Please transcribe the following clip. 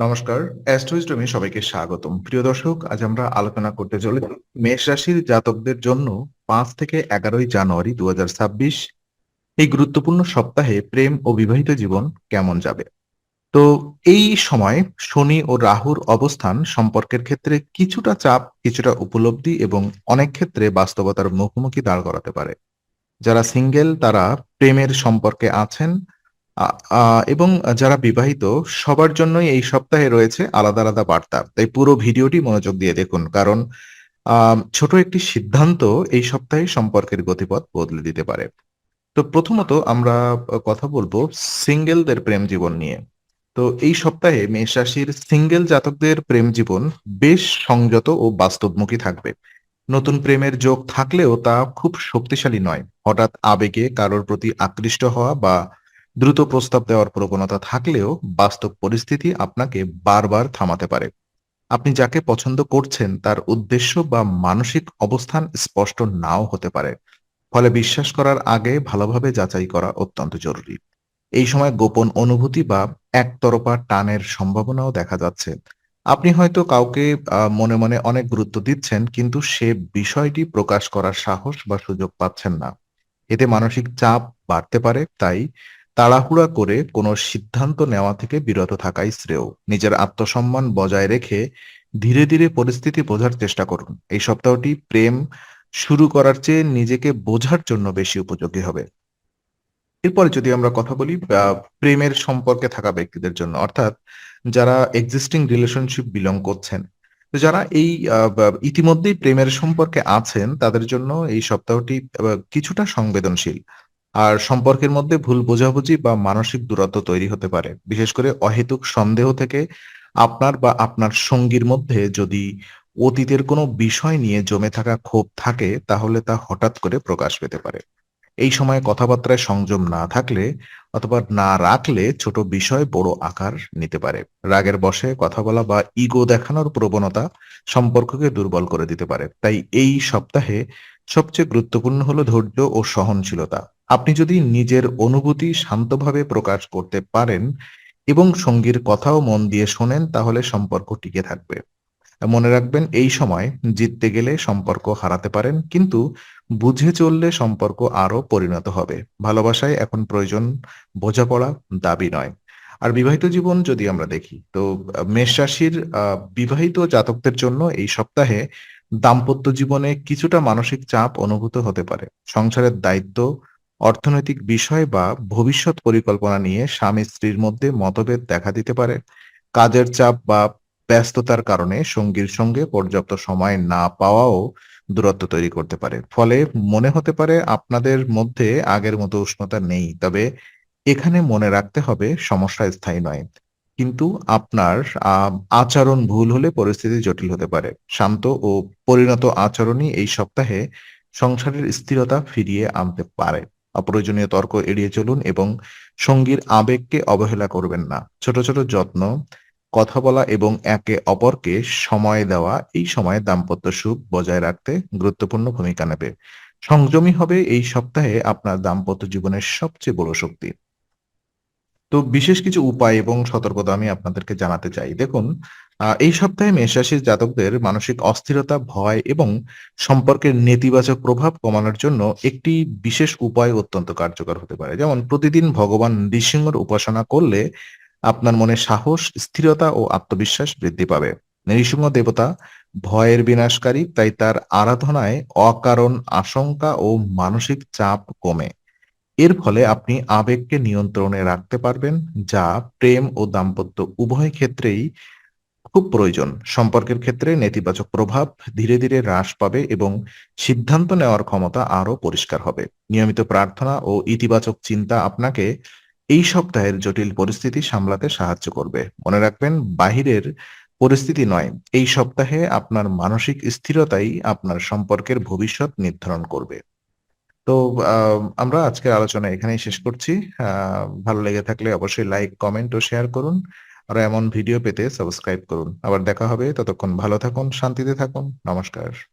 নমস্কার অ্যাস্ট্রোইস্টমে সবাইকে স্বাগতম। প্রিয় দর্শক, আজ আমরা আলোচনা করতে চলেছি মেষ রাশির জাতকদের জন্য পাঁচ থেকে এগারোই জানুয়ারি দু এই গুরুত্বপূর্ণ সপ্তাহে প্রেম ও বিবাহিত জীবন কেমন যাবে? তো এই সময় শনি ও রাহুর অবস্থান সম্পর্কের ক্ষেত্রে কিছুটা চাপ, কিছুটা উপলব্ধি এবং অনেক ক্ষেত্রে বাস্তবতার মুখোমুখি দাঁড় করাতে পারে। যারা সিঙ্গেল, তারা প্রেমের সম্পর্কে আছেন এবং যারা বিবাহিত, সবার জন্যই এই সপ্তাহে রয়েছে আলাদা আলাদা বার্তা। তাই পুরো ভিডিওটি মনোযোগ দিয়ে দেখুন, কারণ ছোট একটি সিদ্ধান্ত এই সপ্তাহে সম্পর্কের গতিপথ বদলে দিতে পারে। তো প্রথমত আমরা কথা বলব সিঙ্গেলদের প্রেম জীবন নিয়ে। তো এই সপ্তাহে মেষ রাশির সিঙ্গেল জাতকদের প্রেম জীবন বেশ সংযত ও বাস্তবমুখী থাকবে। নতুন প্রেমের যোগ থাকলেও তা খুব শক্তিশালী নয়। হঠাৎ আবেগে কারোর প্রতি আকৃষ্ট হওয়া বা দ্রুত প্রস্তাব দেওয়ার প্রবণতা থাকলেও বাস্তব পরিস্থিতি আপনাকে বারবার থামাতে পারে। আপনি যাকে পছন্দ করছেন তার উদ্দেশ্য বা মানসিক অবস্থান স্পষ্ট নাও হতে পারে। ফলে বিশ্বাস করার আগে ভালোভাবে যাচাই করা অত্যন্ত জরুরি। এই সময় গোপন অনুভূতি বা একতরফা টানের সম্ভাবনাও দেখা যাচ্ছে। আপনি হয়তো কাউকে মনে মনে অনেক গুরুত্ব দিচ্ছেন কিন্তু সে বিষয়টি প্রকাশ করার সাহস বা সুযোগ পাচ্ছেন না। এতে মানসিক চাপ বাড়তে পারে, তাই তাড়াহুড়া করে কোনো সিদ্ধান্ত নেওয়া থেকে বিরত থাকাই শ্রেয়। নিজের আত্মসম্মান বজায় রেখে ধীরে ধীরে পরিস্থিতি বোঝার চেষ্টা করুন। এই সপ্তাহটি প্রেম শুরু করার চেয়ে নিজেকে বোঝার জন্য বেশি উপযোগী হবে। এরপরে যদি আমরা কথা বলি প্রেমের সম্পর্কে থাকা ব্যক্তিদের জন্য, অর্থাৎ যারা এক্সিস্টিং রিলেশনশিপ বিলং করছেন যারা এই ইতিমধ্যেই প্রেমের সম্পর্কে আছেন, তাদের জন্য এই সপ্তাহটি কিছুটা সংবেদনশীল। আর সম্পর্কের মধ্যে ভুল বোঝাবুঝি বা মানসিক দূরত্ব তৈরি হতে পারে। বিশেষ করে অহেতুক সন্দেহ থেকে আপনার বা আপনার সঙ্গীর মধ্যে যদি অতীতের কোনো বিষয় নিয়ে জমে থাকা ক্ষোভ থাকে, তাহলে তা হঠাৎ করে প্রকাশ পেতে পারে। এই সময় কথাবার্তায় সংযম না থাকলে অথবা না রাখলে ছোট বিষয় বড় আকার নিতে পারে। রাগের বশে কথা বলা বা ইগো দেখানোর প্রবণতা সম্পর্ককে দুর্বল করে দিতে পারে। তাই এই সপ্তাহে সবচেয়ে গুরুত্বপূর্ণ হলো ধৈর্য ও সহনশীলতা। আপনি যদি নিজের অনুভূতি শান্তভাবে প্রকাশ করতে পারেন এবং সঙ্গীর কথাও মন দিয়ে শোনেন, তাহলে সম্পর্ক টিকে থাকবে। মনে রাখবেন, এই সময় জিততে গেলে সম্পর্ক হারাতে পারেন, কিন্তু বুঝে চললে সম্পর্ক আরও পরিণত হবে। ভালোবাসায় এখন প্রয়োজন বোঝাপড়া, দাবি নয়। আর বিবাহিত জীবন যদি আমরা দেখি, তো মেষ রাশির বিবাহিত জাতকদের জন্য এই সপ্তাহে দাম্পত্য জীবনে কিছুটা মানসিক চাপ অনুভূত হতে পারে। সংসারের দায়িত্ব অর্থনৈতিক বিষয় বা ভবিষ্যৎ পরিকল্পনা নিয়ে স্বামী স্ত্রীর মধ্যে মতভেদ দেখা দিতে পারে। কাজের চাপ বা ব্যস্ততার কারণে সঙ্গীর সঙ্গে পর্যাপ্ত সময় না পাওয়াও দূরত্ব তৈরি করতে পারে। ফলে মনে হতে পারে আপনাদের মধ্যে আগের মতো উষ্ণতা নেই, তবে এখানে মনে রাখতে হবে সমস্যা স্থায়ী নয়। কিন্তু আপনার আচরণ ভুল হলে পরিস্থিতি জটিল হতে পারে। শান্ত ও পরিণত আচরণই এই সপ্তাহে সংসারের স্থিরতা ফিরিয়ে আনতে পারে। অপ্রয়োজনীয় তর্ক এড়িয়ে চলুন এবং সঙ্গীর আবেগকে অবহেলা করবেন না। ছোট ছোট যত্ন, কথা বলা এবং একে অপরকে সময় দেওয়া, এই সময়ে দাম্পত্য সুখ বজায় রাখতে গুরুত্বপূর্ণ ভূমিকা নেবে। সংযমী হবে এই সপ্তাহে আপনার দাম্পত্য জীবনের সবচেয়ে বড় শক্তি। তো বিশেষ কিছু উপায় এবং সতর্কতা আমি আপনাদেরকে জানাতে চাই। দেখুন এই সপ্তাহে মেষ রাশির জাতকদের মানসিক অস্থিরতা, ভয় এবং সম্পর্কের নেতিবাচক প্রভাব কমানোর জন্য একটি বিশেষ উপায় অত্যন্ত কার্যকর হতে পারে। যেমন, প্রতিদিন ভগবান নৃসিংহর উপাসনা করলে আপনার মনে সাহস, স্থিরতা ও আত্মবিশ্বাস বৃদ্ধি পাবে। নৃসিংহ দেবতা ভয়ের বিনাশকারী, তাই তার আরাধনায় অকারণ আশঙ্কা ও মানসিক চাপ কমে। এর ফলে আপনি আবেগকে নিয়ন্ত্রণে রাখতে পারবেন, যা প্রেম ও দাম্পত্য উভয় ক্ষেত্রেই খুব প্রয়োজন। সম্পর্কের ক্ষেত্রে নেতিবাচক প্রভাব ধীরে ধীরে হ্রাস পাবে এবং সিদ্ধান্ত নেওয়ার ক্ষমতা আরও পরিষ্কার হবে। নিয়মিত প্রার্থনা ও ইতিবাচক চিন্তা আপনাকে এই সপ্তাহের জটিল পরিস্থিতি সামলাতে সাহায্য করবে। মনে রাখবেন, বাহিরের পরিস্থিতি নয়, এই সপ্তাহে আপনার মানসিক স্থিরতাই আপনার সম্পর্কের ভবিষ্যৎ নির্ধারণ করবে। তো আমরা আজকের আলোচনা এখানেই শেষ করছি। ভালো লেগে থাকলে অবশ্যই লাইক কমেন্ট ও শেয়ার করুন। আর এমন ভিডিও পেতে সাবস্ক্রাইব করুন। আবার দেখা হবে। ততক্ষণ ভালো থাকুন, শান্তিতে থাকুন। নমস্কার।